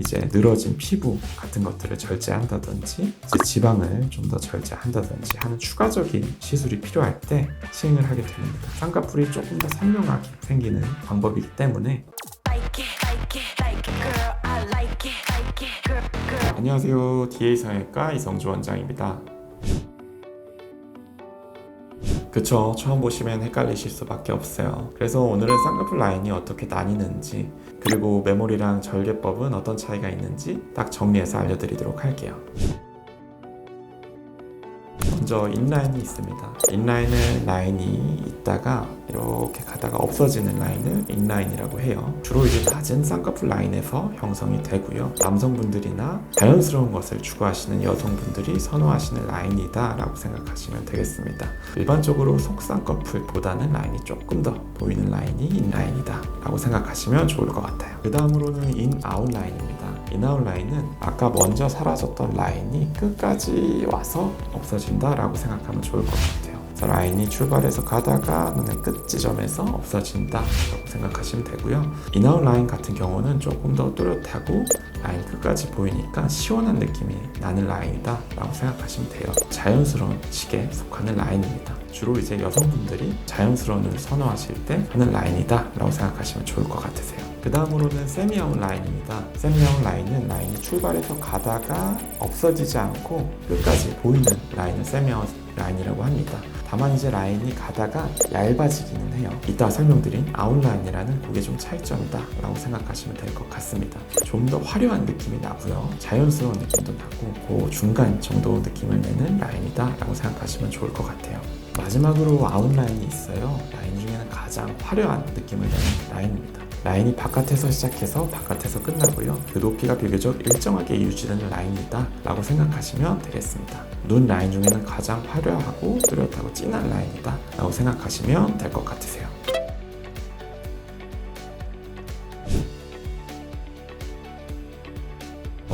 이제 늘어진 피부 같은 것들을 절제한다든지 지방을 좀 더 절제한다든지 하는 추가적인 시술이 필요할 때 시행을 하게 됩니다. 쌍꺼풀이 조금 더 선명하게 생기는 방법이기 때문에. 안녕하세요. DA 성형외과 이성주 원장입니다. 그쵸. 처음 보시면 헷갈리실 수밖에 없어요. 그래서 오늘은 쌍꺼풀 라인이 어떻게 나뉘는지, 그리고 메모리랑 절개법은 어떤 차이가 있는지 딱 정리해서 알려드리도록 할게요. 먼저 인라인이 있습니다. 인라인은 라인이 있다가 이렇게 가다가 없어지는 라인을 인라인이라고 해요. 주로 이제 낮은 쌍꺼풀 라인에서 형성이 되고요. 남성분들이나 자연스러운 것을 추구하시는 여성분들이 선호하시는 라인이다라고 생각하시면 되겠습니다. 일반적으로 속쌍꺼풀보다는 라인이 조금 더 보이는 라인이 인라인이다라고 생각하시면 좋을 것 같아요. 그 다음으로는 인아웃 라인입니다. 인아웃 라인은 아까 먼저 사라졌던 라인이 끝까지 와서 없어진다라고 생각하면 좋을 것 같아요. 라인이 출발해서 가다가 눈의 끝 지점에서 없어진다 라고 생각하시면 되고요. 인아웃 라인 같은 경우는 조금 더 뚜렷하고 라인 끝까지 보이니까 시원한 느낌이 나는 라인이다 라고 생각하시면 돼요. 자연스러운 식에 속하는 라인입니다. 주로 이제 여성분들이 자연스러운 눈을 선호하실 때 하는 라인이다 라고 생각하시면 좋을 것 같으세요. 그 다음으로는 세미아웃 라인입니다. 세미아웃 라인은 라인이 출발해서 가다가 없어지지 않고 끝까지 보이는 라인을 세미아웃 라인이라고 합니다. 다만 이제 라인이 가다가 얇아지기는 해요. 이따 설명드린 아웃라인이라는 그게 좀 차이점이다 라고 생각하시면 될 것 같습니다. 좀 더 화려한 느낌이 나고요. 자연스러운 느낌도 나고 그 중간 정도 느낌을 내는 라인이다 라고 생각하시면 좋을 것 같아요. 마지막으로 아웃라인이 있어요. 라인 중에는 가장 화려한 느낌을 내는 라인입니다. 라인이 바깥에서 시작해서 바깥에서 끝나고요. 그 높이가 비교적 일정하게 유지되는 라인이다 라고 생각하시면 되겠습니다. 눈 라인 중에는 가장 화려하고 뚜렷하고 진한 라인이다 라고 생각하시면 될 것 같으세요.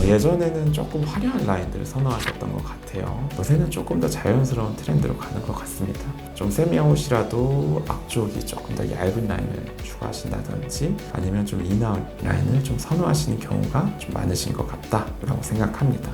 예전에는 조금 화려한 라인들을 선호하셨던 것 같아요. 요새는 조금 더 자연스러운 트렌드로 가는 것 같습니다. 좀 세미아웃이라도 앞쪽이 조금 더 얇은 라인을 추구하신다든지 아니면 좀 인아웃 라인을 좀 선호하시는 경우가 좀 많으신 것 같다라고 생각합니다.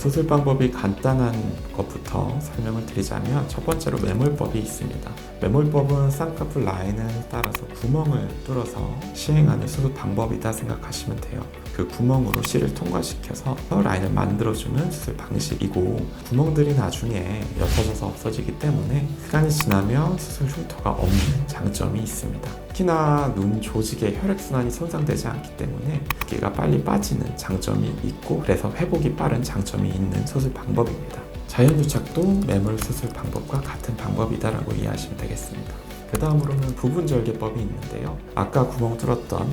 수술 방법이 간단한 것부터 설명을 드리자면 첫 번째로 매몰법이 있습니다. 매몰법은 쌍꺼풀 라인을 따라서 구멍을 뚫어서 시행하는 수술 방법이다 생각하시면 돼요. 그 구멍으로 실을 통과시켜서 라인을 만들어주는 수술 방식이고 구멍들이 나중에 옅어져서 없어지기 때문에 시간이 지나면 수술 흉터가 없는 장점이 있습니다. 특히나 눈 조직의 혈액순환이 손상되지 않기 때문에 붓기가 빨리 빠지는 장점이 있고 그래서 회복이 빠른 장점이 있는 수술 방법입니다. 자연유착도 매몰 수술 방법과 같은 방법이다라고 이해하시면 되겠습니다. 그 다음으로는 부분 절개법이 있는데요. 아까 구멍 뚫었던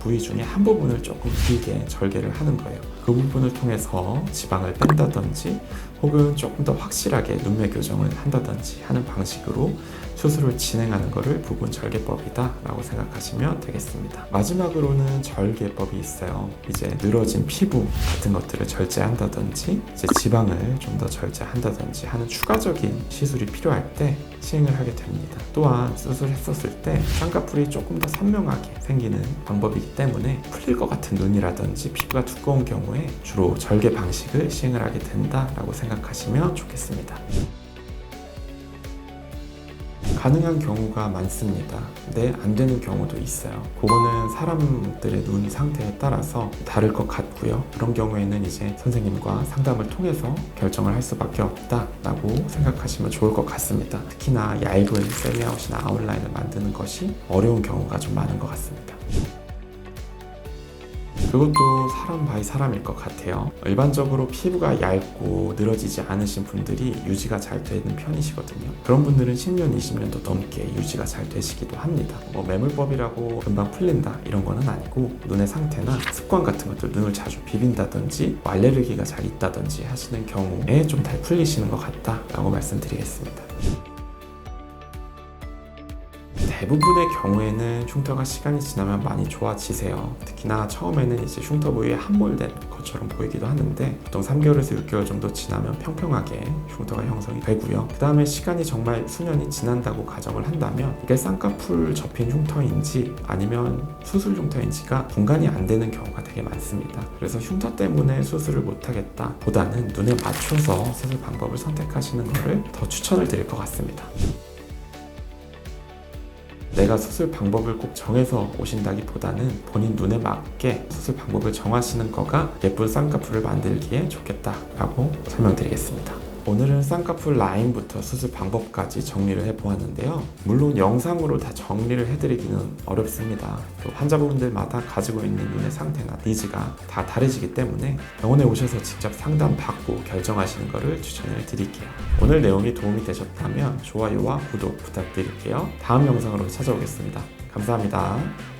부, 위 중에 한 부분을 조금 길게 절개를 하는 거예요. 그 부분을 통해서 지방을 뺀다든지 혹은 조금 더 확실하게 눈매 교정을 한다든지 하는 방식으로 수술을 진행하는 것을 부분 절개법이다 라고 생각하시면 되겠습니다. 마지막으로는 절개법이 있어요. 이제 늘어진 피부 같은 것들을 절제한다든지 이제 지방을 좀 더 절제한다든지 하는 추가적인 시술이 필요할 때 시행을 하게 됩니다. 또한 수술했었을 때 쌍꺼풀이 조금 더 선명하게 생기는 방법이기 때문에 풀릴 것 같은 눈이라든지 피부가 두꺼운 경우에 주로 절개 방식을 시행을 하게 된다라고 생각하시면 좋겠습니다. 가능한 경우가 많습니다. 근데 안 되는 경우도 있어요. 그거는 사람들의 눈 상태에 따라서 다를 것 같고요. 그런 경우에는 이제 선생님과 상담을 통해서 결정을 할 수밖에 없다라고 생각하시면 좋을 것 같습니다. 특히나 얇은 셀리아웃이나 아웃라인을 만드는 것이 어려운 경우가 좀 많은 것 같습니다. 그것도 사람 바이 사람일 것 같아요. 일반적으로 피부가 얇고 늘어지지 않으신 분들이 유지가 잘 되는 편이시거든요. 그런 분들은 10년, 20년도 넘게 유지가 잘 되시기도 합니다. 뭐 매물법이라고 금방 풀린다 이런 거는 아니고 눈의 상태나 습관 같은 것들 눈을 자주 비빈다든지 뭐 알레르기가 잘 있다든지 하시는 경우에 좀 잘 풀리시는 것 같다라고 말씀드리겠습니다. 대부분의 경우에는 흉터가 시간이 지나면 많이 좋아지세요. 특히나 처음에는 이제 흉터 부위에 함몰된 것처럼 보이기도 하는데 보통 3개월에서 6개월 정도 지나면 평평하게 흉터가 형성이 되고요. 그 다음에 시간이 정말 수년이 지난다고 가정을 한다면 이게 쌍꺼풀 접힌 흉터인지 아니면 수술 흉터인지가 분간이 안 되는 경우가 되게 많습니다. 그래서 흉터 때문에 수술을 못하겠다 보다는 눈에 맞춰서 수술 방법을 선택하시는 것을 더 추천을 드릴 것 같습니다. 내가 수술 방법을 꼭 정해서 오신다기보다는 본인 눈에 맞게 수술 방법을 정하시는 거가 예쁜 쌍꺼풀을 만들기에 좋겠다라고 설명드리겠습니다. 오늘은 쌍꺼풀 라인부터 수술 방법까지 정리를 해보았는데요. 물론 영상으로 다 정리를 해드리기는 어렵습니다. 또 환자분들마다 가지고 있는 눈의 상태나 니즈가 다 다르시기 때문에 병원에 오셔서 직접 상담받고 결정하시는 것을 추천을 드릴게요. 오늘 내용이 도움이 되셨다면 좋아요와 구독 부탁드릴게요. 다음 영상으로 찾아오겠습니다. 감사합니다.